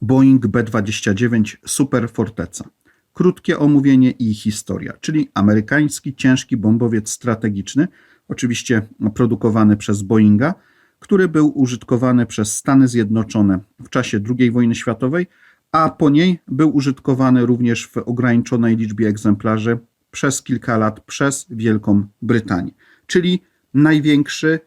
Boeing B-29 Super Forteca. Krótkie omówienie i historia, czyli amerykański ciężki bombowiec strategiczny, oczywiście produkowany przez Boeinga, który był użytkowany przez Stany Zjednoczone w czasie II wojny światowej, a po niej był użytkowany również w ograniczonej liczbie egzemplarzy przez kilka lat przez Wielką Brytanię. Czyli największy,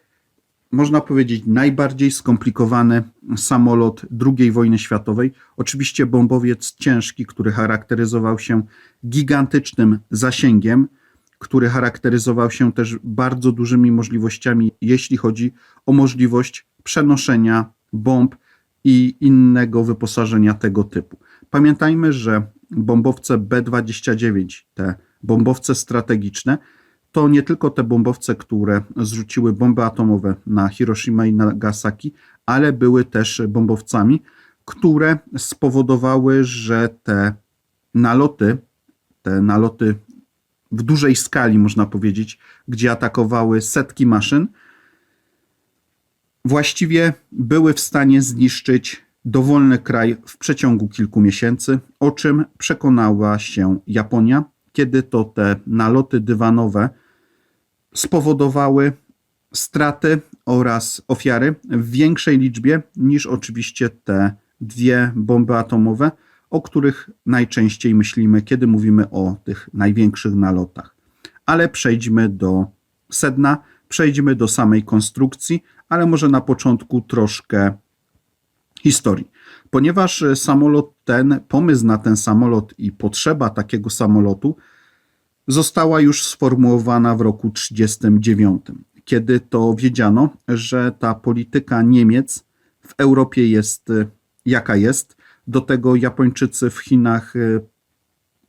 można powiedzieć, najbardziej skomplikowany samolot II wojny światowej. Oczywiście bombowiec ciężki, który charakteryzował się gigantycznym zasięgiem, który charakteryzował się też bardzo dużymi możliwościami, jeśli chodzi o możliwość przenoszenia bomb i innego wyposażenia tego typu. Pamiętajmy, że bombowce B-29, te bombowce strategiczne, to nie tylko te bombowce, które zrzuciły bomby atomowe na Hiroshima i Nagasaki, ale były też bombowcami, które spowodowały, że te naloty, te naloty w dużej skali, można powiedzieć, gdzie atakowały setki maszyn, właściwie były w stanie zniszczyć dowolny kraj w przeciągu kilku miesięcy, o czym przekonała się Japonia, kiedy to te naloty dywanowe spowodowały straty oraz ofiary w większej liczbie niż oczywiście te dwie bomby atomowe, o których najczęściej myślimy, kiedy mówimy o tych największych nalotach. Ale przejdźmy do sedna, przejdźmy do samej konstrukcji, ale może na początku troszkę historii. Ponieważ samolot ten, pomysł na ten samolot i potrzeba takiego samolotu została już sformułowana w roku 1939, kiedy to wiedziano, że ta polityka Niemiec w Europie jest jaka jest. Do tego Japończycy w Chinach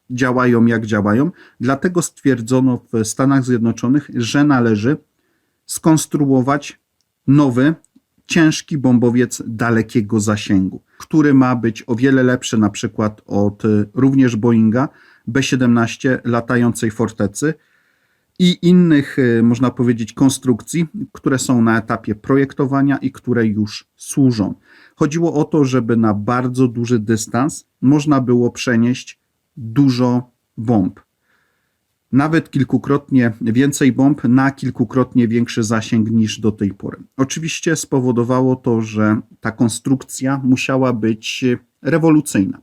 działają jak działają. Dlatego stwierdzono w Stanach Zjednoczonych, że należy skonstruować nowy, ciężki bombowiec dalekiego zasięgu, który ma być o wiele lepszy na przykład od również Boeinga B-17 latającej fortecy i innych, można powiedzieć, konstrukcji, które są na etapie projektowania i które już służą. Chodziło o to, żeby na bardzo duży dystans można było przenieść dużo bomb nawet kilkukrotnie więcej bomb na kilkukrotnie większy zasięg niż do tej pory. Oczywiście spowodowało to, że ta konstrukcja musiała być rewolucyjna.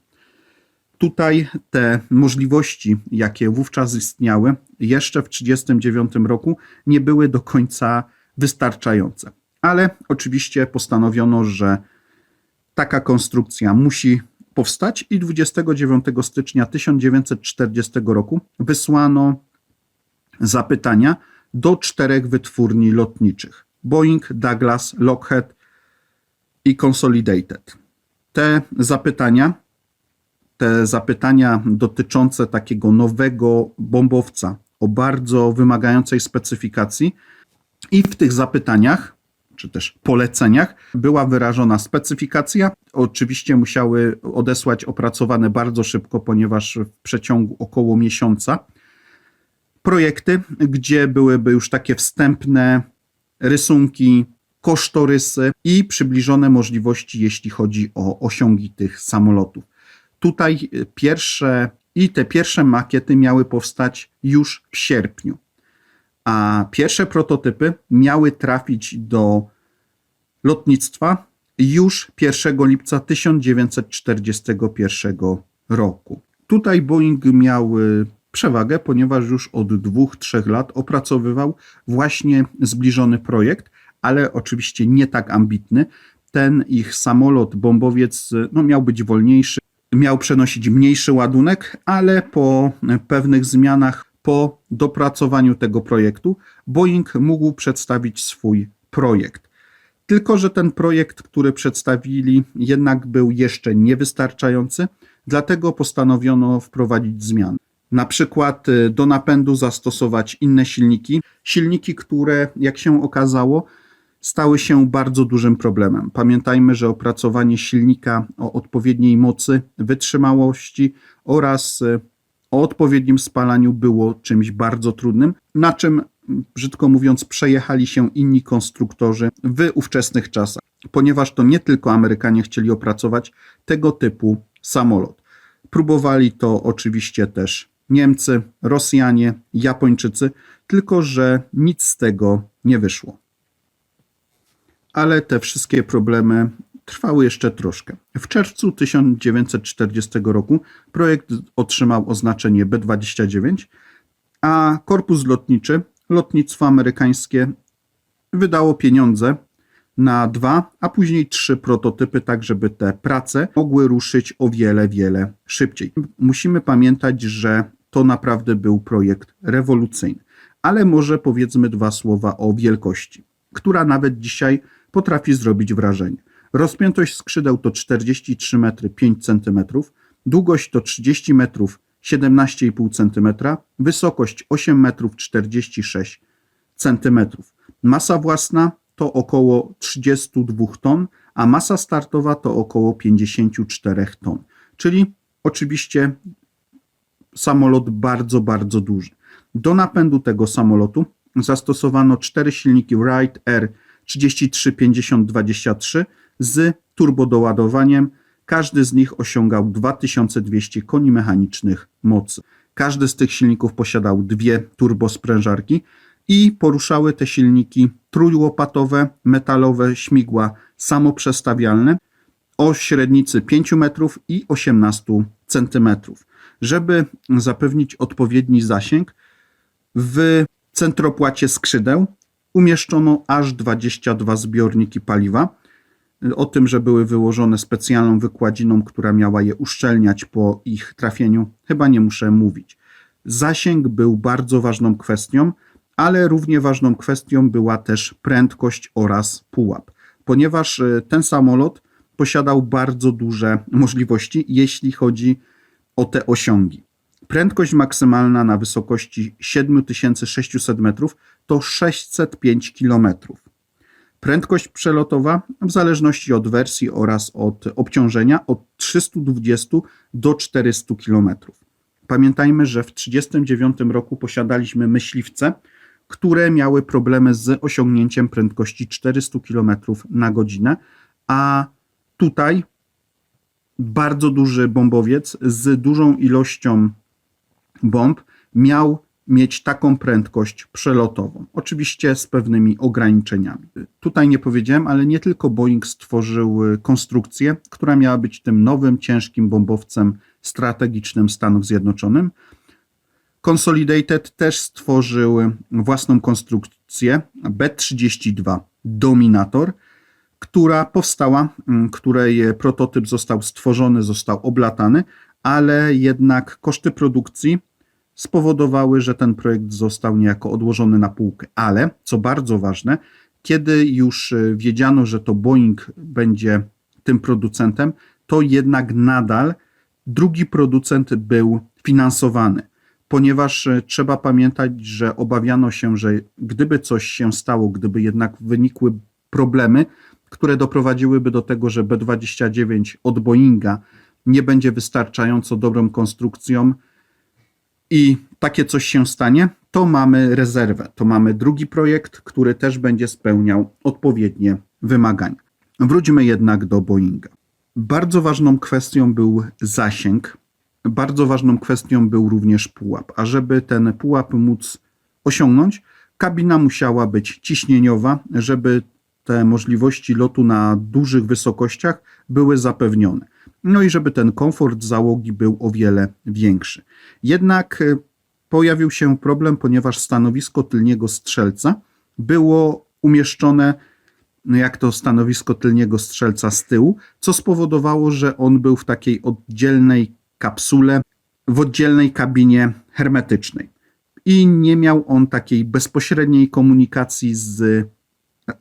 Tutaj te możliwości, jakie wówczas istniały, jeszcze w 1939 roku nie były do końca wystarczające. Ale oczywiście postanowiono, że taka konstrukcja musi powstać i 29 stycznia 1940 roku wysłano zapytania do czterech wytwórni lotniczych: Boeing, Douglas, Lockheed i Consolidated. Te zapytania, te zapytania dotyczące takiego nowego bombowca o bardzo wymagającej specyfikacji, i w tych zapytaniach czy też poleceniach była wyrażona specyfikacja. Oczywiście musiały odesłać opracowane bardzo szybko, ponieważ w przeciągu około miesiąca projekty, gdzie byłyby już takie wstępne rysunki, kosztorysy i przybliżone możliwości, jeśli chodzi o osiągi tych samolotów. Tutaj pierwsze i te pierwsze makiety miały powstać już w sierpniu a pierwsze prototypy miały trafić do lotnictwa już 1 lipca 1941 roku. Tutaj Boeing miał przewagę, ponieważ już od dwóch, trzech lat opracowywał właśnie zbliżony projekt, ale oczywiście nie tak ambitny. Ten ich samolot, bombowiec, no, miał być wolniejszy, miał przenosić mniejszy ładunek, ale po pewnych zmianach po dopracowaniu tego projektu Boeing mógł przedstawić swój projekt. Tylko, że ten projekt, który przedstawili, jednak był jeszcze niewystarczający, dlatego postanowiono wprowadzić zmiany. Na przykład y, do napędu zastosować inne silniki, silniki, które, jak się okazało, stały się bardzo dużym problemem. Pamiętajmy, że opracowanie silnika o odpowiedniej mocy, wytrzymałości oraz y, o odpowiednim spalaniu było czymś bardzo trudnym, na czym brzydko mówiąc, przejechali się inni konstruktorzy w ówczesnych czasach, ponieważ to nie tylko Amerykanie chcieli opracować tego typu samolot. Próbowali to oczywiście też Niemcy, Rosjanie, Japończycy, tylko że nic z tego nie wyszło. Ale te wszystkie problemy trwały jeszcze troszkę. W czerwcu 1940 roku projekt otrzymał oznaczenie B-29, a korpus lotniczy, lotnictwo amerykańskie, wydało pieniądze na dwa, a później trzy prototypy, tak żeby te prace mogły ruszyć o wiele, wiele szybciej. Musimy pamiętać, że to naprawdę był projekt rewolucyjny. Ale może powiedzmy dwa słowa o wielkości, która nawet dzisiaj potrafi zrobić wrażenie. Rozpiętość skrzydeł to 43 metry 5 cm, długość to 30 metrów 17,5 cm, wysokość 8 metrów 46 cm. Masa własna to około 32 ton, a masa startowa to około 54 ton. Czyli oczywiście samolot bardzo, bardzo duży. Do napędu tego samolotu zastosowano cztery silniki Wright R 3350-23 z turbodoładowaniem. Każdy z nich osiągał 2200 koni mechanicznych mocy. Każdy z tych silników posiadał dwie turbosprężarki i poruszały te silniki trójłopatowe, metalowe śmigła samoprzestawialne o średnicy 5 metrów i 18 centymetrów. Żeby zapewnić odpowiedni zasięg, w centropłacie skrzydeł umieszczono aż 22 zbiorniki paliwa. O tym, że były wyłożone specjalną wykładziną, która miała je uszczelniać po ich trafieniu, chyba nie muszę mówić. Zasięg był bardzo ważną kwestią, ale równie ważną kwestią była też prędkość oraz pułap, ponieważ e, ten samolot posiadał bardzo duże możliwości, jeśli chodzi o te osiągi. Prędkość maksymalna na wysokości 7600 metrów to 605 km. Prędkość przelotowa w zależności od wersji oraz od obciążenia od 320 do 400 km. Pamiętajmy, że w 1939 roku posiadaliśmy myśliwce, które miały problemy z osiągnięciem prędkości 400 km na godzinę, a tutaj bardzo duży bombowiec z dużą ilością bomb miał mieć taką prędkość przelotową. Oczywiście z pewnymi ograniczeniami. Tutaj nie powiedziałem, ale nie tylko Boeing stworzył konstrukcję, która miała być tym nowym, ciężkim bombowcem strategicznym Stanów Zjednoczonych. Consolidated też stworzył własną konstrukcję B-32 Dominator, która powstała, której prototyp został stworzony, został oblatany, ale jednak koszty produkcji spowodowały, że ten projekt został niejako odłożony na półkę. Ale, co bardzo ważne, kiedy już e, wiedziano, że to Boeing będzie tym producentem, to jednak nadal drugi producent był finansowany, ponieważ e, trzeba pamiętać, że obawiano się, że gdyby coś się stało, gdyby jednak wynikły problemy, które doprowadziłyby do tego, że B-29 od Boeinga nie będzie wystarczająco dobrą konstrukcją, i takie coś się stanie, to mamy rezerwę, to mamy drugi projekt, który też będzie spełniał odpowiednie wymagania. Wróćmy jednak do Boeinga. Bardzo ważną kwestią był zasięg, bardzo ważną kwestią był również pułap, a żeby ten pułap móc osiągnąć, kabina musiała być ciśnieniowa, żeby te możliwości lotu na dużych wysokościach były zapewnione. No i żeby ten komfort załogi był o wiele większy. Jednak e, pojawił się problem, ponieważ stanowisko tylniego strzelca było umieszczone no jak to stanowisko tylniego strzelca z tyłu, co spowodowało, że on był w takiej oddzielnej kapsule, w oddzielnej kabinie hermetycznej. I nie miał on takiej bezpośredniej komunikacji z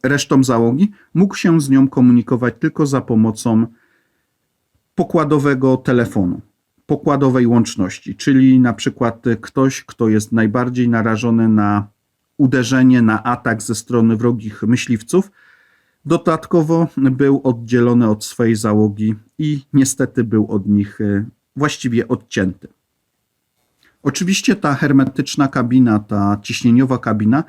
resztą załogi, mógł się z nią komunikować tylko za pomocą pokładowego telefonu, pokładowej łączności, czyli na przykład ktoś, kto jest najbardziej narażony na uderzenie, na atak ze strony wrogich myśliwców, dodatkowo był oddzielony od swojej załogi i niestety był od nich e, właściwie odcięty. Oczywiście ta hermetyczna kabina, ta ciśnieniowa kabina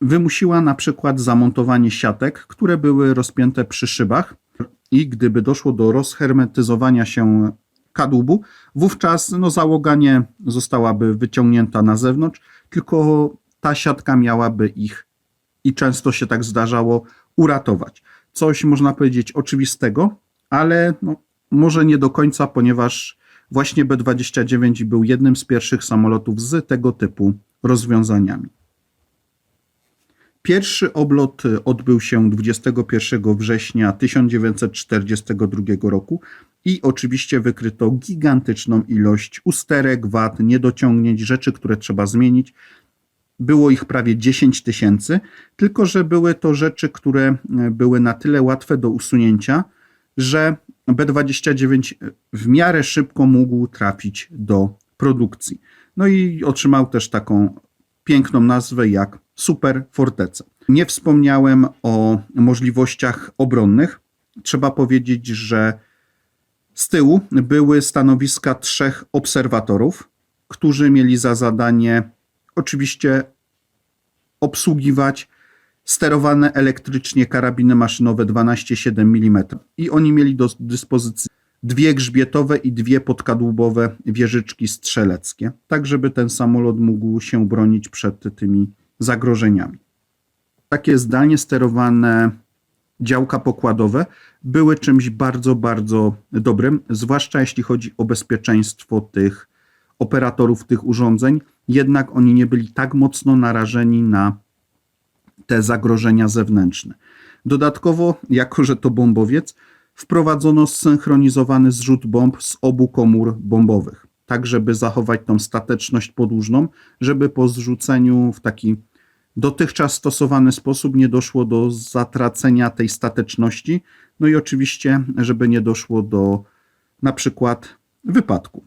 wymusiła na przykład zamontowanie siatek, które były rozpięte przy szybach i gdyby doszło do rozhermetyzowania się kadłubu, wówczas no, załoga nie zostałaby wyciągnięta na zewnątrz, tylko ta siatka miałaby ich i często się tak zdarzało uratować. Coś można powiedzieć oczywistego, ale no, może nie do końca, ponieważ właśnie B-29 był jednym z pierwszych samolotów z tego typu rozwiązaniami. Pierwszy oblot odbył się 21 września 1942 roku i oczywiście wykryto gigantyczną ilość usterek, wad, niedociągnięć, rzeczy, które trzeba zmienić. Było ich prawie 10 tysięcy, tylko że były to rzeczy, które były na tyle łatwe do usunięcia, że B29 w miarę szybko mógł trafić do produkcji. No i otrzymał też taką piękną nazwę jak Super Forteca. Nie wspomniałem o możliwościach obronnych. Trzeba powiedzieć, że z tyłu były stanowiska trzech obserwatorów, którzy mieli za zadanie oczywiście obsługiwać sterowane elektrycznie karabiny maszynowe 12,7 mm. I oni mieli do dyspozycji dwie grzbietowe i dwie podkadłubowe wieżyczki strzeleckie, tak żeby ten samolot mógł się bronić przed tymi zagrożeniami. Takie zdalnie sterowane działka pokładowe były czymś bardzo, bardzo dobrym, zwłaszcza jeśli chodzi o bezpieczeństwo tych operatorów tych urządzeń, jednak oni nie byli tak mocno narażeni na te zagrożenia zewnętrzne. Dodatkowo, jako że to bombowiec, wprowadzono zsynchronizowany zrzut bomb z obu komór bombowych, tak żeby zachować tą stateczność podłużną, żeby po zrzuceniu w taki dotychczas stosowany sposób nie doszło do zatracenia tej stateczności, no i oczywiście, żeby nie doszło do na przykład wypadku.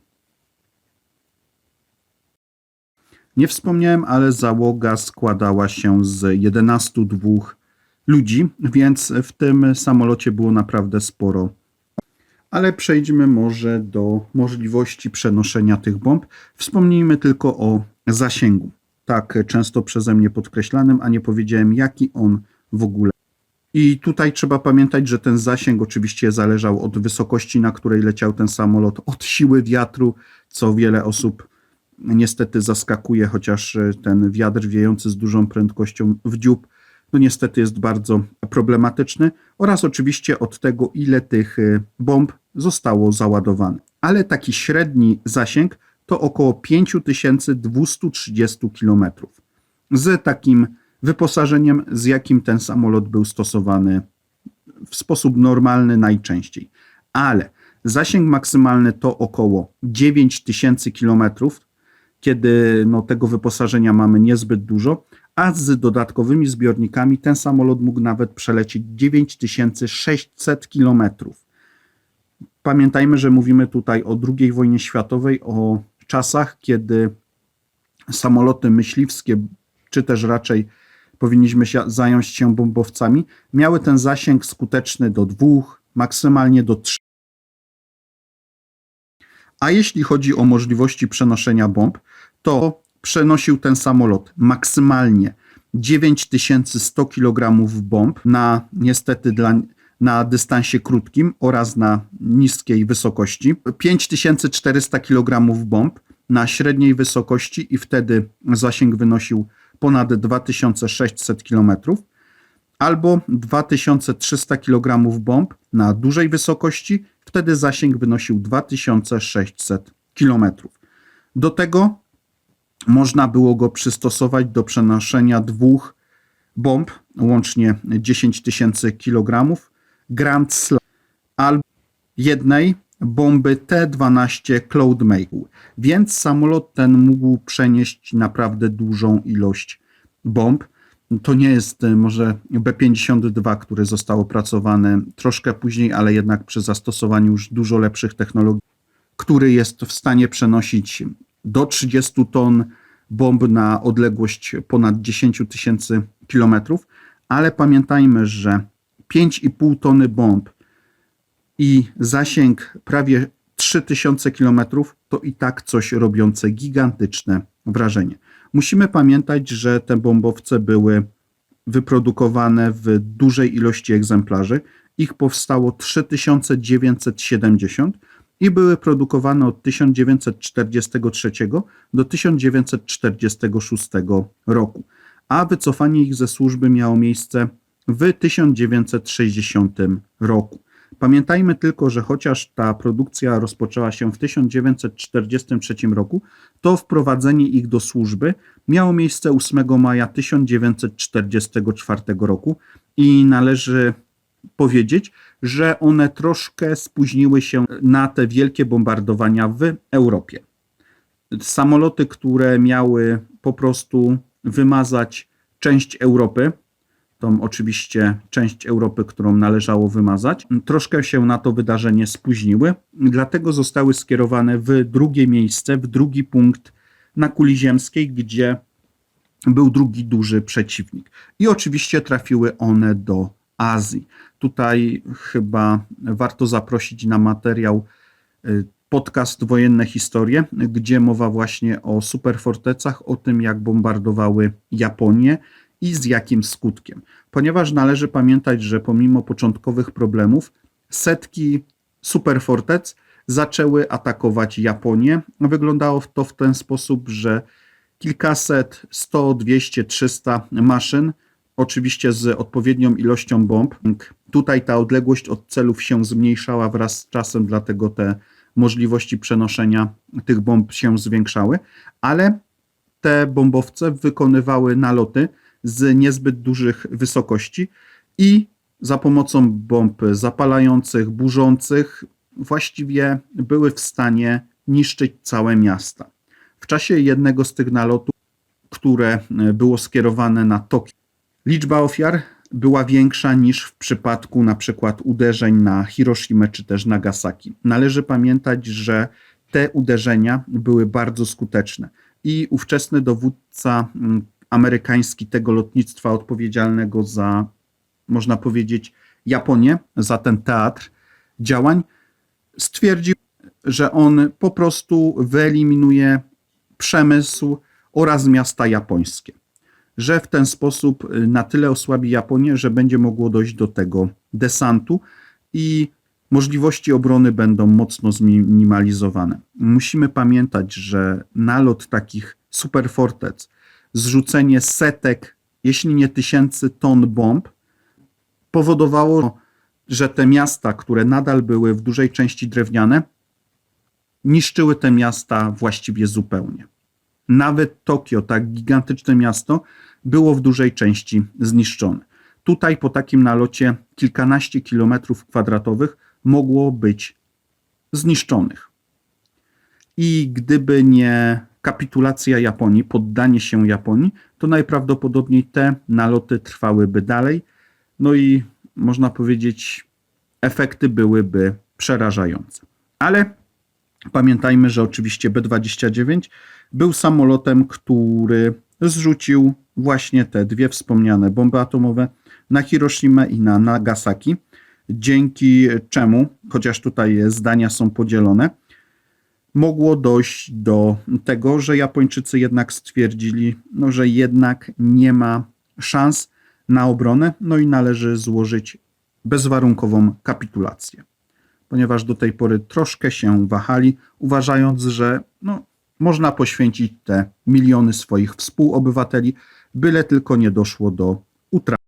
Nie wspomniałem, ale załoga składała się z 11 dwóch ludzi, więc w tym samolocie było naprawdę sporo. Ale przejdźmy może do możliwości przenoszenia tych bomb. Wspomnijmy tylko o zasięgu. Tak często przeze mnie podkreślanym, a nie powiedziałem, jaki on w ogóle. I tutaj trzeba pamiętać, że ten zasięg oczywiście zależał od wysokości, na której leciał ten samolot, od siły wiatru, co wiele osób niestety zaskakuje, chociaż ten wiatr wiejący z dużą prędkością w dziób no niestety jest bardzo problematyczny oraz oczywiście od tego, ile tych bomb zostało załadowane. Ale taki średni zasięg to około 5230 km. Z takim wyposażeniem, z jakim ten samolot był stosowany w sposób normalny najczęściej. Ale zasięg maksymalny to około 9000 km, kiedy no, tego wyposażenia mamy niezbyt dużo, a z dodatkowymi zbiornikami ten samolot mógł nawet przelecieć 9600 km. Pamiętajmy, że mówimy tutaj o II wojnie światowej, o czasach, kiedy samoloty myśliwskie, czy też raczej powinniśmy się zająć się bombowcami, miały ten zasięg skuteczny do dwóch, maksymalnie do trzech. A jeśli chodzi o możliwości przenoszenia bomb, to przenosił ten samolot maksymalnie 9100 kg bomb na niestety dla, na dystansie krótkim oraz na niskiej wysokości, 5400 kg bomb na średniej wysokości i wtedy zasięg wynosił ponad 2600 km, albo 2300 kg bomb na dużej wysokości, wtedy zasięg wynosił 2600 km. Do tego można było go przystosować do przenoszenia dwóch bomb, łącznie 10 tysięcy kilogramów, Grand Slam, albo jednej bomby T-12 Cloudmaker. Więc samolot ten mógł przenieść naprawdę dużą ilość bomb. To nie jest e, może B-52, który został opracowany troszkę później, ale jednak przy zastosowaniu już dużo lepszych technologii, który jest w stanie przenosić do 30 ton bomb na odległość ponad 10 tysięcy kilometrów, ale pamiętajmy, że 5,5 tony bomb i zasięg prawie 3000 km to i tak coś robiące gigantyczne wrażenie. Musimy pamiętać, że te bombowce były wyprodukowane w dużej ilości egzemplarzy. Ich powstało 3970 i były produkowane od 1943 do 1946 roku, a wycofanie ich ze służby miało miejsce w 1960 roku. Pamiętajmy tylko, że chociaż ta produkcja rozpoczęła się w 1943 roku, to wprowadzenie ich do służby miało miejsce 8 maja 1944 roku i należy powiedzieć, że one troszkę spóźniły się na te wielkie bombardowania w Europie. Samoloty, które miały po prostu wymazać część Europy, tą oczywiście część Europy, którą należało wymazać, troszkę się na to wydarzenie spóźniły, dlatego zostały skierowane w drugie miejsce, w drugi punkt na kuli ziemskiej, gdzie był drugi duży przeciwnik. I oczywiście trafiły one do Azji. Tutaj chyba warto zaprosić na materiał y, podcast Wojenne Historie, gdzie mowa właśnie o superfortecach, o tym jak bombardowały Japonię i z jakim skutkiem. Ponieważ należy pamiętać, że pomimo początkowych problemów, setki superfortec zaczęły atakować Japonię. Wyglądało to w ten sposób, że kilkaset, 100, 200, 300 maszyn, oczywiście z odpowiednią ilością bomb. Tutaj ta odległość od celów się zmniejszała wraz z czasem, dlatego te możliwości przenoszenia tych bomb się zwiększały, ale te bombowce wykonywały naloty z niezbyt dużych wysokości i za pomocą bomb zapalających, burzących, właściwie były w stanie niszczyć całe miasta. W czasie jednego z tych nalotów, które było skierowane na Tokio, liczba ofiar była większa niż w przypadku na przykład uderzeń na Hiroshima czy też Nagasaki. Należy pamiętać, że te uderzenia były bardzo skuteczne i ówczesny dowódca amerykański tego lotnictwa odpowiedzialnego za, można powiedzieć, Japonię, za ten teatr działań, stwierdził, że on po prostu wyeliminuje przemysł oraz miasta japońskie. Że w ten sposób na tyle osłabi Japonię, że będzie mogło dojść do tego desantu i możliwości obrony będą mocno zminimalizowane. Musimy pamiętać, że nalot takich superfortec zrzucenie setek, jeśli nie tysięcy ton bomb powodowało, że te miasta, które nadal były w dużej części drewniane, niszczyły te miasta właściwie zupełnie. Nawet Tokio, tak gigantyczne miasto, było w dużej części zniszczone. Tutaj po takim nalocie kilkanaście kilometrów kwadratowych mogło być zniszczonych. I gdyby nie kapitulacja Japonii, poddanie się Japonii, to najprawdopodobniej te naloty trwałyby dalej. No i można powiedzieć, efekty byłyby przerażające. Ale pamiętajmy, że oczywiście B-29 był samolotem, który zrzucił właśnie te dwie wspomniane bomby atomowe na Hiroshima i na Nagasaki, dzięki czemu, chociaż tutaj zdania są podzielone, mogło dojść do tego, że Japończycy jednak stwierdzili, no, że jednak nie ma szans na obronę, no i należy złożyć bezwarunkową kapitulację. Ponieważ do tej pory troszkę się wahali, uważając, że no, można poświęcić te miliony swoich współobywateli, byle tylko nie doszło do utraty.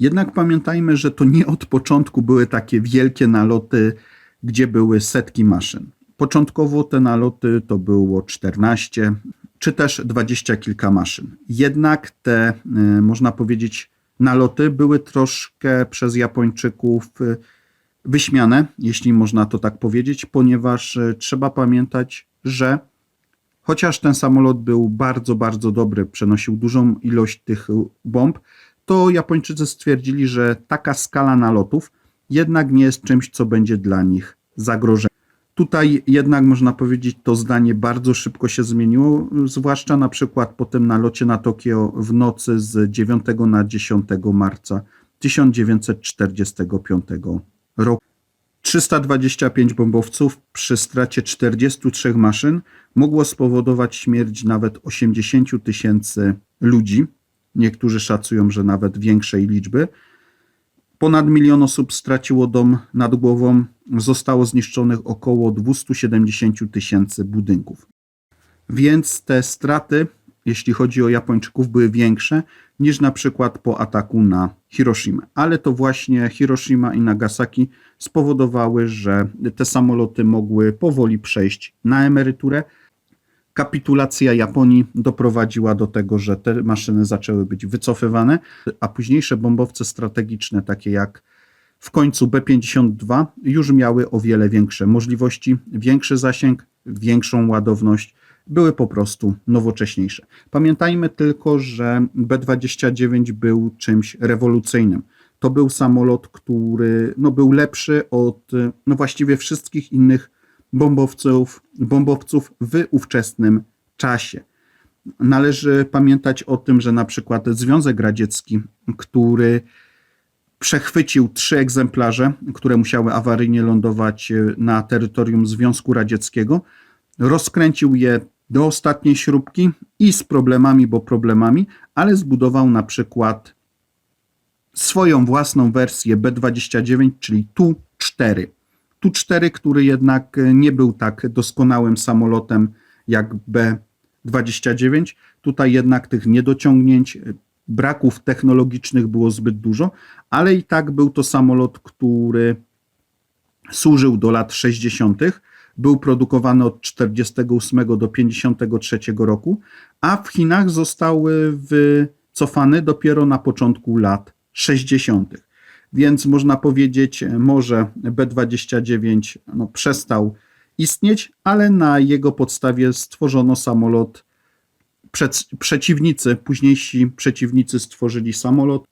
Jednak pamiętajmy, że to nie od początku były takie wielkie naloty gdzie były setki maszyn. Początkowo te naloty to było 14 czy też 20 kilka maszyn. Jednak te, y, można powiedzieć, naloty były troszkę przez Japończyków y, wyśmiane, jeśli można to tak powiedzieć, ponieważ y, trzeba pamiętać, że chociaż ten samolot był bardzo, bardzo dobry, przenosił dużą ilość tych bomb, to Japończycy stwierdzili, że taka skala nalotów jednak nie jest czymś, co będzie dla nich zagrożeniem. Tutaj jednak można powiedzieć, to zdanie bardzo szybko się zmieniło, zwłaszcza na przykład po tym nalocie na Tokio w nocy z 9 na 10 marca 1945 roku. 325 bombowców przy stracie 43 maszyn mogło spowodować śmierć nawet 80 tysięcy ludzi. Niektórzy szacują, że nawet większej liczby. Ponad milion osób straciło dom nad głową, zostało zniszczonych około 270 tysięcy budynków. Więc te straty, jeśli chodzi o Japończyków, były większe niż na przykład po ataku na Hiroshima. Ale to właśnie Hiroshima i Nagasaki spowodowały, że te samoloty mogły powoli przejść na emeryturę. Kapitulacja Japonii doprowadziła do tego, że te maszyny zaczęły być wycofywane, a późniejsze bombowce strategiczne, takie jak w końcu B-52, już miały o wiele większe możliwości, większy zasięg, większą ładowność, były po prostu nowocześniejsze. Pamiętajmy tylko, że B-29 był czymś rewolucyjnym. To był samolot, który no, był lepszy od no, właściwie wszystkich innych bombowców, bombowców w ówczesnym czasie. Należy pamiętać o tym, że na przykład Związek Radziecki, który przechwycił trzy egzemplarze, które musiały awaryjnie lądować na terytorium Związku Radzieckiego, rozkręcił je do ostatniej śrubki i z problemami, bo problemami, ale zbudował na przykład swoją własną wersję B29, czyli Tu-4. Tu-4, który jednak nie był tak doskonałym samolotem jak B29. Tutaj jednak tych niedociągnięć, braków technologicznych było zbyt dużo, ale i tak był to samolot, który służył do lat 60. Był produkowany od 48 do 53 roku, a w Chinach został wycofany dopiero na początku lat 60. Więc można powiedzieć, może B-29 no, przestał istnieć, ale na jego podstawie stworzono samolot. Przed, przeciwnicy, późniejsi przeciwnicy stworzyli samolot,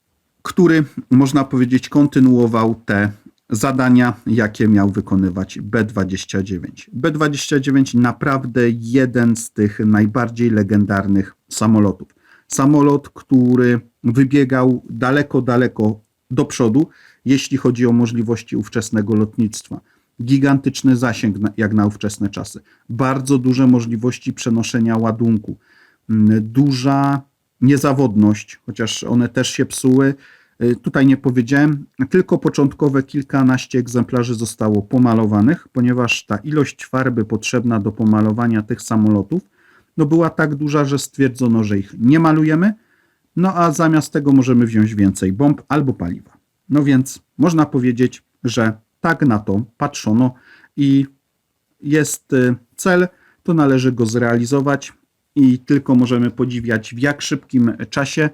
który można powiedzieć kontynuował te zadania, jakie miał wykonywać B-29. B-29 naprawdę jeden z tych najbardziej legendarnych samolotów. Samolot, który wybiegał daleko, daleko do przodu, jeśli chodzi o możliwości ówczesnego lotnictwa. Gigantyczny zasięg, jak na ówczesne czasy. Bardzo duże możliwości przenoszenia ładunku. Duża niezawodność, chociaż one też się psuły. Tutaj nie powiedziałem, tylko początkowe kilkanaście egzemplarzy zostało pomalowanych, ponieważ ta ilość farby potrzebna do pomalowania tych samolotów no była tak duża, że stwierdzono, że ich nie malujemy, no a zamiast tego możemy wziąć więcej bomb albo paliwa. No więc można powiedzieć, że tak na to patrzono i jest y, cel, to należy go zrealizować i tylko możemy podziwiać w jak szybkim czasie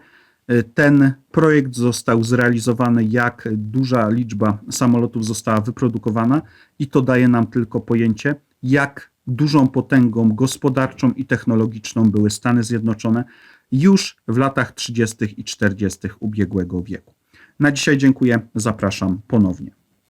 y, ten projekt został zrealizowany, jak duża liczba samolotów została wyprodukowana i to daje nam tylko pojęcie, jak dużą potęgą gospodarczą i technologiczną były Stany Zjednoczone już w latach 30. i 40. ubiegłego wieku. Na dzisiaj dziękuję, zapraszam ponownie.